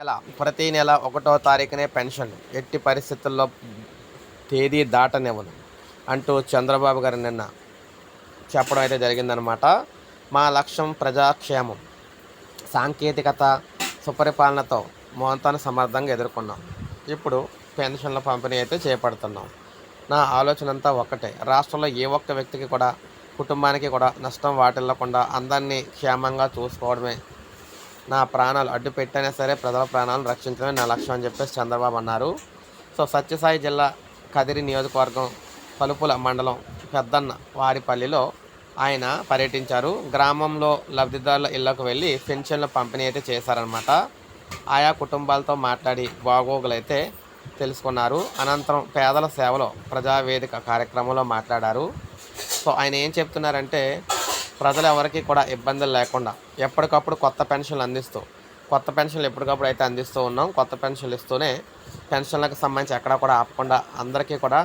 నెల ప్రతి నెల ఒకటో తారీఖునే పెన్షన్. ఎట్టి పరిస్థితుల్లో తేదీ దాటనివ్వను అంటూ చంద్రబాబు గారు నిన్న చెప్పడం అయితే జరిగిందనమాట మా లక్ష్యం ప్రజాక్షేమం సాంకేతికత సుపరిపాలనతో మోంతాను సమర్థంగా ఎదుర్కొన్నాం. ఇప్పుడు పెన్షన్ల పంపిణీ అయితే చేపడుతున్నాం. నా ఆలోచన అంతా ఒక్కటే. రాష్ట్రంలో ఏ ఒక్క వ్యక్తికి కూడా కుటుంబానికి కూడా నష్టం వాటిల్లకుండా అందరినీ క్షేమంగా చూసుకోవడమే నా ప్రాణాలు అడ్డు పెట్టైనా సరే ప్రజల ప్రాణాలను రక్షించడమే నా లక్ష్యం అని చెప్పేసి చంద్రబాబు అన్నారు. సో సత్యసాయి జిల్లా కదిరి నియోజకవర్గం పలుపుల మండలం పెద్దన్న వారిపల్లిలో ఆయన పర్యటించారు. గ్రామంలో లబ్ధిదారుల ఇళ్ళకు వెళ్ళి పెన్షన్ల పంపిణీ అయితే చేశారనమాట ఆయా కుటుంబాలతో మాట్లాడి బాగోగులైతే తెలుసుకున్నారు. అనంతరం పేదల సేవలో ప్రజావేదిక కార్యక్రమంలో మాట్లాడారు. సో ఆయన ఏం చెప్తున్నారంటే ప్రజలు ఎవరికి కూడా ఇబ్బందులు లేకుండా ఎప్పటికప్పుడు కొత్త పెన్షన్లు అందిస్తూ కొత్త పెన్షన్లు ఎప్పటికప్పుడు అయితే అందిస్తూ ఉన్నాం కొత్త పెన్షన్లు ఇస్తూనే పెన్షన్లకు సంబంధించి ఎక్కడ కూడా ఆపకుండా అందరికీ కూడా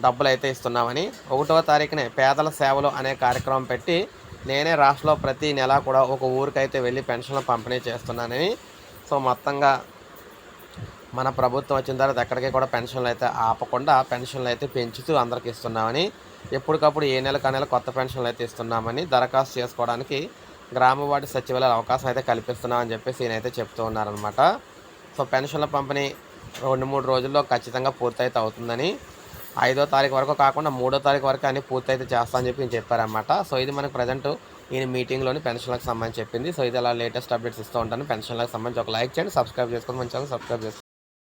డబ్బులు అయితే ఇస్తున్నామని ఒకటో తారీఖునే పేదల సేవలు అనే కార్యక్రమం పెట్టి నేనే రాష్ట్రంలో ప్రతి నెల కూడా ఒక ఊరికైతే వెళ్ళి పెన్షన్లు పంపిణీ చేస్తున్నానని సో మొత్తంగా మన ప్రభుత్వం వచ్చిన తర్వాత ఎక్కడికి కూడా పెన్షన్లు అయితే ఆపకుండా పెన్షన్లు అయితే పెంచుతూ అందరికి ఇస్తున్నామని ఎప్పటికప్పుడు ఏ నెలకు ఆ నెల కొత్త పెన్షన్లు అయితే ఇస్తున్నామని దరఖాస్తు చేసుకోవడానికి గ్రామ సచివాలయాల అవకాశం అయితే కల్పిస్తున్నామని చెప్పేసి ఈయనైతే చెప్తూ ఉన్నారనమాట సో పెన్షన్ల పంపిణీ రెండు మూడు రోజుల్లో ఖచ్చితంగా పూర్తయితే అవుతుందని ఐదో తారీఖు వరకు కాకుండా మూడో తారీఖు వరకు అని పూర్తయితే చేస్తా అని చెప్పి నేను చెప్పారనమాట సో ఇది మనకు ప్రజెంట్ ఈయన మీటింగ్లోని పెన్షన్లకు సంబంధించి చెప్పింది. సో ఇది అలా లేటెస్ట్ అప్డేట్స్ ఇస్తూ ఉంటాను. పెన్షన్లకు సంబంధించి ఒక లైక్ చేయండి సబ్స్క్రైబ్ చేసుకోండి. మంచిగా సబ్స్క్రైబ్ చేసుకోండి.